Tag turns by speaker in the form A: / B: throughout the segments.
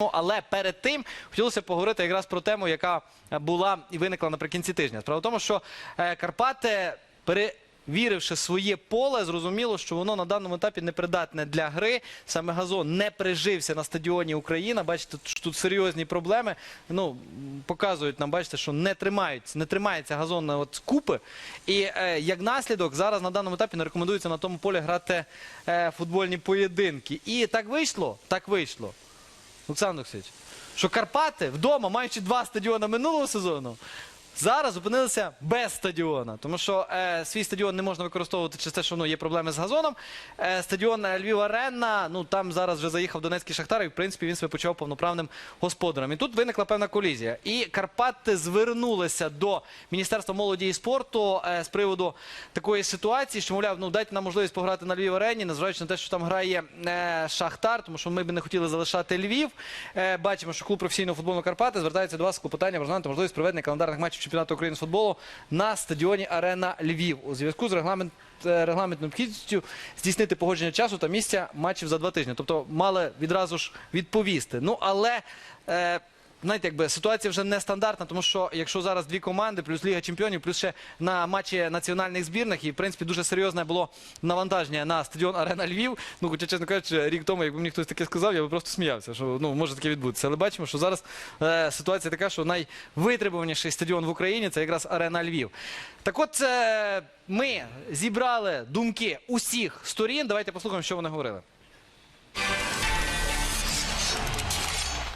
A: Ну, але перед тим хотілося поговорити якраз про тему, яка була і виникла наприкінці тижня. Справа в тому, що е, Карпати, перевіривши своє поле, зрозуміло, що воно на даному етапі не придатне для гри. Саме газон не прижився на стадіоні Україна. Бачите, тут серйозні проблеми. Ну, показують нам, бачите, що не тримається, не тримається газон на от купи. І е, як наслідок, зараз на даному етапі не рекомендується на тому полі грати е, футбольні поєдинки. І так вийшло, так вийшло. Олександр Олексійович, що Карпати вдома, маючи два стадіони минулого сезону, зараз опинилися без стадіона. Тому що е, свій стадіон не можна використовувати через те, що ну, є проблеми з газоном. Е, стадіон е, Львів Арена, ну там зараз вже заїхав Донецький Шахтар, і в принципі він себе почав повноправним господарем. І тут виникла певна колізія. І Карпати звернулися до Міністерства молоді і спорту е, з приводу такої ситуації, що мовляв, ну дайте нам можливість пограти на Львів арені, незважаючи на те, що там грає е, Шахтар, тому що ми б не хотіли залишати Львів. Е, бачимо, що клуб професійного футболу Карпати звертається до вас з клопотанням розглянути можливість проведення календарних матчів чемпіонату України з футболу на стадіоні Арена Львів у зв'язку з регламент. е, Регламентною необхідністю здійснити погодження часу та місця матчів за два тижні. Тобто мали відразу ж відповісти. Ну але е, знаєте, якби ситуація вже нестандартна, тому що якщо зараз дві команди, плюс Ліга Чемпіонів, плюс ще на матчі національних збірних, і в принципі дуже серйозне було навантаження на стадіон Арена Львів. Ну, хоча, чесно кажучи, рік тому, якби мені хтось таке сказав, я би просто сміявся, що ну може таке відбутися. Але бачимо, що зараз е, ситуація така, що найвитребуваніший стадіон в Україні це якраз Арена Львів. Так от е, ми зібрали думки усіх сторін. Давайте послухаємо, що вони говорили.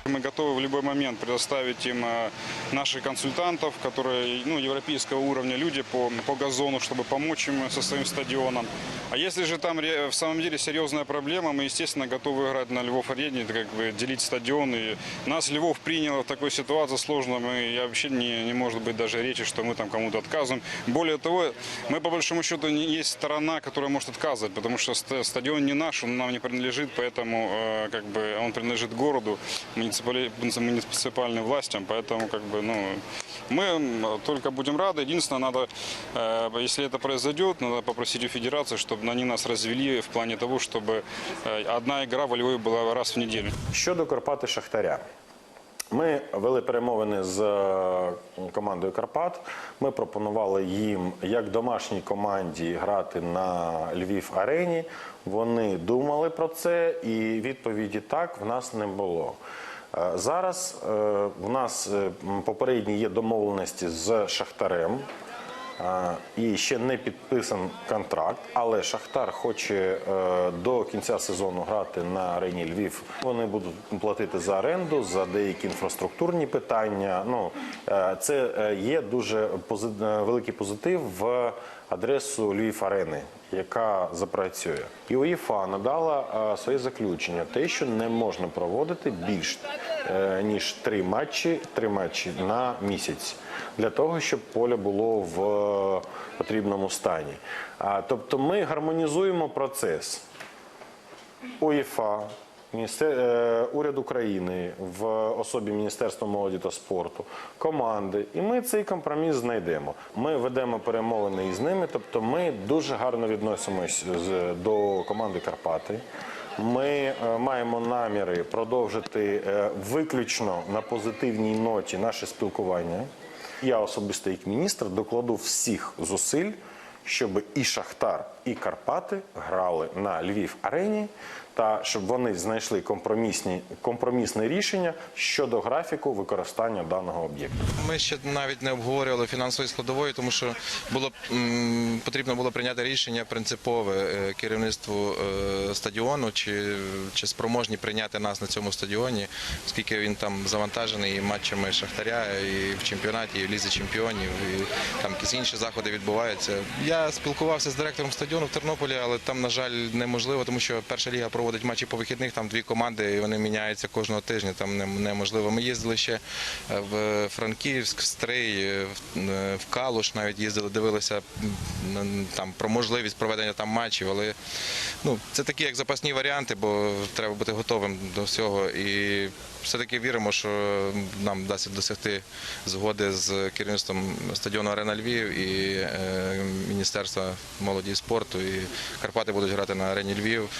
B: Мы готовы в любой момент предоставить им э, наших консультантов, которые ну, европейского уровня люди по, по газону, чтобы помочь им со своим стадионом. А если же там в самом деле серьезная проблема, мы, естественно, готовы играть на Львов-арене, как бы делить стадион. И нас Львов принял в такой ситуации сложно, мы, я вообще не, не может быть даже речи, что мы там кому-то отказываем. Более того, мы по большому счету не есть сторона, которая может отказывать, потому что ст- стадион не наш, он нам не принадлежит, поэтому э, как бы он принадлежит городу, муниципали- муниципальным властям, поэтому как бы ну мы м, только будем рады. Единственное, надо, э, если это произойдет, надо попросить у федерации, чтобы они нас развели в плане того, чтобы э, одна игра во Львове была раз в неделю.
C: Щодо Карпати Шахтаря. Ми вели перемовини з е, командою Карпат. Ми пропонували їм як домашній команді грати на Львів арені. Вони думали про це, і відповіді так в нас не було. Е, Зараз е, в нас е, попередні є домовленості з Шахтарем. І ще не підписан контракт, але Шахтар хоче до кінця сезону грати на арені Львів. Вони будуть платити за оренду, за деякі інфраструктурні питання. Ну це є дуже великий позитив в адресу Львів арени, яка запрацює. І УЄФА надала е, своє заключення, те, що не можна проводити більш е, ніж три матчі, три матчі на місяць для того, щоб поле було в е, потрібному стані. Тобто ми гармонізуємо процес УЄФА, уряд України в особі Міністерства молоді та спорту, команди, і ми цей компроміс знайдемо. Ми ведемо перемовини із ними, тобто ми дуже гарно відносимось до команди Карпати. Ми е, маємо наміри продовжити е, виключно на позитивній ноті наше спілкування. Я особисто як міністр докладу всіх зусиль, щоб і Шахтар, і Карпати грали на Львів арені, та щоб вони знайшли компромісні компромісне рішення щодо графіку використання даного об'єкту.
D: Ми ще навіть не обговорювали фінансової складової, тому що було потрібно було прийняти рішення принципове е, керівництву е, стадіону, чи, чи спроможні прийняти нас на цьому стадіоні, оскільки він там завантажений і матчами Шахтаря, і в чемпіонаті, і в лізі чемпіонів, і там якісь інші заходи відбуваються. Я спілкувався з директором стадіону в Тернополі, але там, на жаль, неможливо, тому що перша ліга проводить матчі по вихідних, там дві команди, і вони міняються кожного тижня. Там неможливо. Ми їздили ще е, в Франківськ, в Стрий, е, в, е, Калуш навіть їздили, дивилися там про можливість проведення там матчів. Але ну це такі як запасні варіанти, бо треба бути готовим до всього. І все-таки віримо, що нам вдасться досягти згоди з керівництвом стадіону Арена Львів і Міністерства молоді і спорту. І Карпати будуть грати на арені Львів.